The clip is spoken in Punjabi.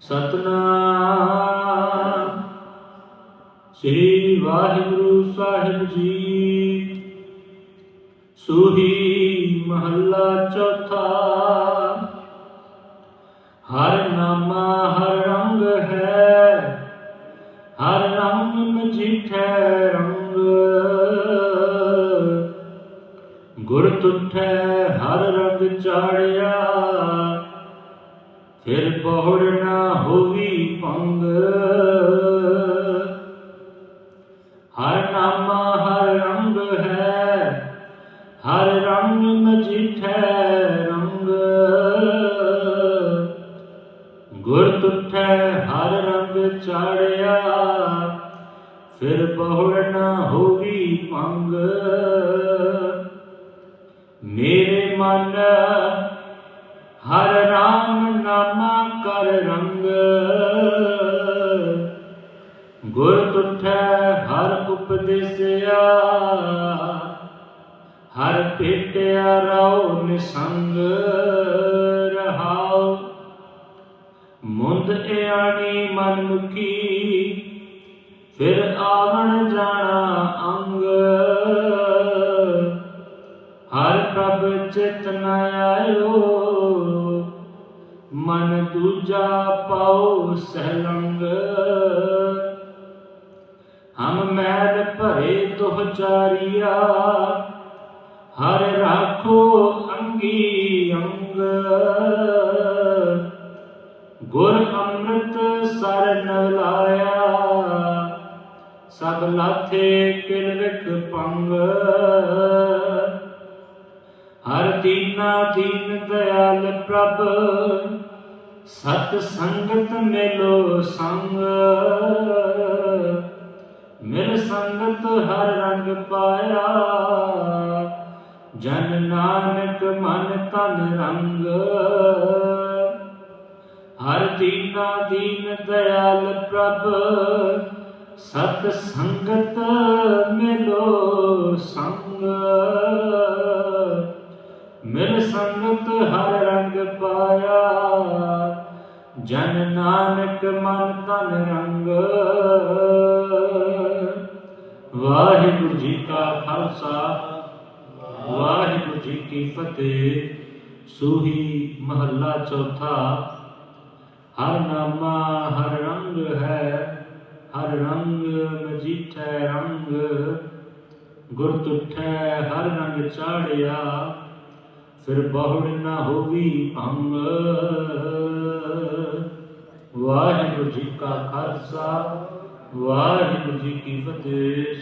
ਸਤਨਾਮ। ਸ੍ਰੀ ਵਾਹਿਗੁਰੂ ਸਾਹਿਬ ਜੀ। ਸੂਹੀ ਮਹੱਲਾ ਚੌਥਾ। ਹਰ ਨਾਮਾ, ਹਰ ਰੰਗ ਹੈ। ਹਰ ਰੰਗ ਮਜੀਠੈ ਰੰਗ। ਗੁਰ ਤੁਠੈ ਹਰ ਰੰਗ ਚਾੜਿਆ। ਫਿਰ ਪਹੁੜ ਨਾ ਹੋਵੀ ਭੰਗ। ਹਰ ਨਾਮਾ ਹਰ ਰੰਗ ਹੈ, ਹਰ ਰੰਗ ਮਜੀਠੈ ਰੰਗ। ਗੁਰ ਤੁਠੈ ਹਰ ਰੰਗ ਚਾੜਿਆ, ਫਿਰ ਬਹੁੜ ਨਾ ਹੋਵੀ ਭੰਗ। ਮੇਰੇ ਮਨ ਹਰ ਰਾਮ ਨਾਮਾ ਕਰ ਰੰਗ। ਗੁਰ ਤੁਠੈ ਹਰ ਉਪਦੇਸਿਆ, ਹਰ ਭੇਟਿਆ ਰਉ ਨਿਸੰਗ ਰਹਾਉ। ਮੁੰਦ ਇਆਣੀ ਮਨ ਮੁਖੀ ਫਿਰ ਆਵਣ ਜਾਣਾ ਅੰਗ। ਹਰ ਪ੍ਰਭ ਚਿਤ ਨ ਆਇਓ ਮਨ ਦੂਜਾ ਪਾਉ ਸਹਲੰਗ। ਹਮ ਮੈਲ ਭਰੇ ਤੁਹ ਚਾਰੀਆ, ਹਰ ਰਾਖੋ ਅੰਗੀ ਅੰਗ। ਗੁਰ ਅੰਮ੍ਰਿਤ ਸਰ ਨਵਲਾਇਆ ਸਭ ਲਾਥੇ ਕਿਲ ਵਿਖ ਪੰਗ। ਹਰ ਦੀਨਾ ਦੀਨ ਦਇਆਲ ਪ੍ਰਭ ਸਤ ਸੰਗਤ ਮਿਲੋ ਸੰਗ। ਮਿਲ ਸੰਗਤ ਹਰ ਰੰਗ ਪਾਇਆ। ਜਨ ਨਾਨਕ ਮਨ ਤਨ ਰੰਗ। ਹਰ ਦੀਨਾ ਦੀਨ ਦਇਆਲ ਪ੍ਰਭ। ਸਤ ਸੰਗਤ ਮਿਲੋ ਸੰਗ। ਮਿਲ ਸੰਗਤ ਹਰ ਰੰਗ ਪਾਇਆ। ਜਨ ਨਾਨਕ ਮਨ ਤਨ ਰੰਗ। ਵਾਹਿਗੁਰੂ ਜੀ ਕਾ ਖਾਲਸਾ, ਵਾਹਿਗੁਰੂ ਜੀ ਕੀ ਫਤਿਹ। ਸੂਹੀ ਮਹੱਲਾ ਚੌਥਾ, ਹਰ ਨਾਮਾ ਹਰ ਰੰਗ ਹੈ, ਹਰ ਰੰਗ ਮਜੀਠੈ ਰੰਗ। ਗੁਰ ਤੁਠੈ ਹਰ ਰੰਗ ਚਾੜਿਆ। ਫਿਰ ਬਹੁੜ ਨਾ ਹੋਵੀ ਅੰਗ। ਵਾਹਿਗੁਰੂ ਜੀ ਕਾ ਖਾਲਸਾ ਵਾਹਿਗੁਰੂ ਜੀ ਕੀ ਫਤਿਹ।